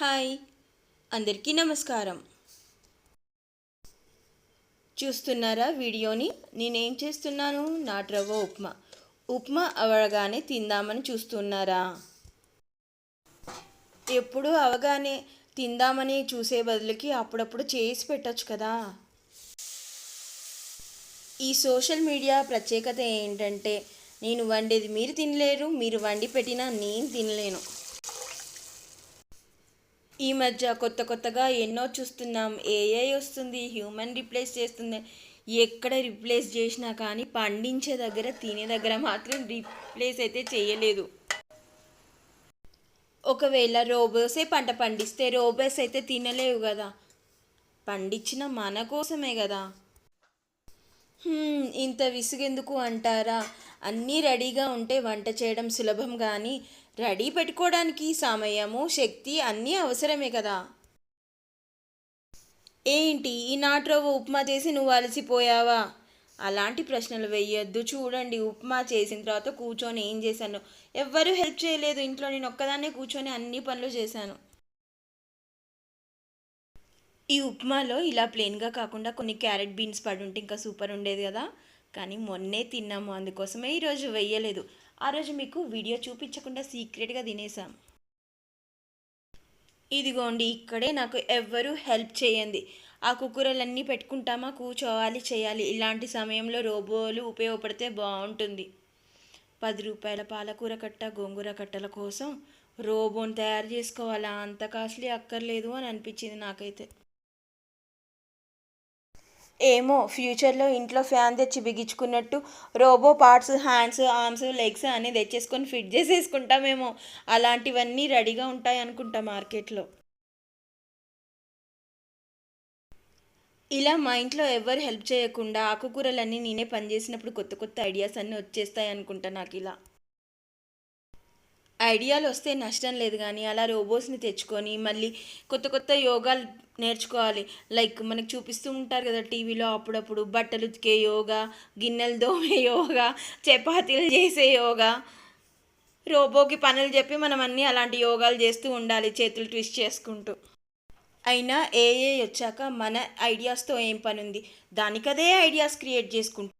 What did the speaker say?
Hi. అందరికీ నమస్కారం. చూస్తున్నారా వీడియోని? నేనేం చేస్తున్నాను? నాటు ఉప్మా. ఉప్మా అవగానే తిందామని చూస్తున్నారా? ఎప్పుడు అవగానే తిందామని చూసే బదులుకి అప్పుడప్పుడు చేసి పెట్టచ్చు కదా? ఈ సోషల్ మీడియా ప్రత్యేకత ఏంటంటే నేను వండేది మీరు తినలేరు మీరు వండి పెట్టినా నేను తినలేను. ఈ మధ్య కొత్త కొత్తగా ఎన్నో చూస్తున్నాం. ఏఐ వస్తుంది హ్యూమన్ రిప్లేస్ చేస్తుంది. ఎక్కడ రిప్లేస్ చేసినా కానీ పండించే దగ్గర తినే దగ్గర మాత్రం రిప్లేస్ అయితే చేయలేదు. ఒకవేళ రోబోసే పంట పండిస్తే రోబోస్ అయితే తినలేవు కదా. పండించిన మన కోసమే కదా. ఇంత విసుగెందుకు అంటారా? అన్నీ రెడీగా ఉంటే వంట చేయడం సులభం కానీ రెడీ పెట్టుకోవడానికి సమయము శక్తి అన్నీ అవసరమే కదా. ఏంటి ఈ నాటురవ్వ ఉప్మా చేసి నువ్వు అలసిపోయావా? అలాంటి ప్రశ్నలు వేయొద్దు. చూడండి ఉప్మా చేసిన తర్వాత కూర్చొని ఏం చేశాను? ఎవ్వరూ హెల్ప్ చేయలేదు. ఇంట్లో నేను ఒక్కదాన్నే కూర్చొని అన్ని పనులు చేశాను. ఈ ఉప్మాలో ఇలా ప్లెయిన్గా కాకుండా కొన్ని క్యారెట్ బీన్స్ పడి ఉంటే ఇంకా సూపర్ ఉండేది కదా. కానీ మొన్నే తిన్నాము అందుకోసమే ఈరోజు వెయ్యలేదు. ఆ రోజు మీకు వీడియో చూపించకుండా సీక్రెట్గా తినేసాం ఇదిగోండి ఇక్కడే నాకు ఎవ్వరూ హెల్ప్ చేయండి. ఆ కుక్కరలన్నీ పెట్టుకుంటామా కూర్చోవాలి చేయాలి. ఇలాంటి సమయంలో రోబోలు ఉపయోగపడితే బాగుంటుంది. పది రూపాయల పాలకూర కట్ట గోంగూర కట్టల కోసం రోబోని తయారు చేసుకోవాలా? అంత కాస్ట్లీ అక్కర్లేదు అని అనిపించింది నాకైతే. ఏమో ఫ్యూచర్లో ఇంట్లో ఫ్యాన్ తెచ్చి బిగించుకున్నట్టు robo parts hands arms legs అన్నీ తెచ్చేసుకొని ఫిట్ చేసేసుకుంటామేమో. అలాంటివన్నీ రెడీగా ఉంటాయి అనుకుంటా మార్కెట్లో. ఇలా మా ఇంట్లో ఎవరు హెల్ప్ చేయకుండా ఆకుకూరలన్నీ నేనే పనిచేసినప్పుడు కొత్త కొత్త ఐడియాస్ అన్నీ వచ్చేస్తాయి అనుకుంటా నాకు ఇలా. ఐడియాలు వస్తే నష్టం లేదు కానీ అలా రోబోస్ని తెచ్చుకొని మళ్ళీ కొత్త కొత్త యోగాలు నేర్చుకోవాలి. లైక్ మనకు చూపిస్తూ ఉంటారు కదా టీవీలో అప్పుడప్పుడు బట్టలు ఉతికే యోగా గిన్నెలు దోమే యోగా చపాతీలు చేసే యోగా. రోబోకి పనులు చెప్పి మనం అన్నీ అలాంటి యోగాలు చేస్తూ ఉండాలి చేతులు ట్విస్ట్ చేసుకుంటూ. అయినా ఏఏ వచ్చాక మన ఐడియాస్తో ఏం పని ఉంది దానికదే ఐడియాస్ క్రియేట్ చేసుకుంటూ.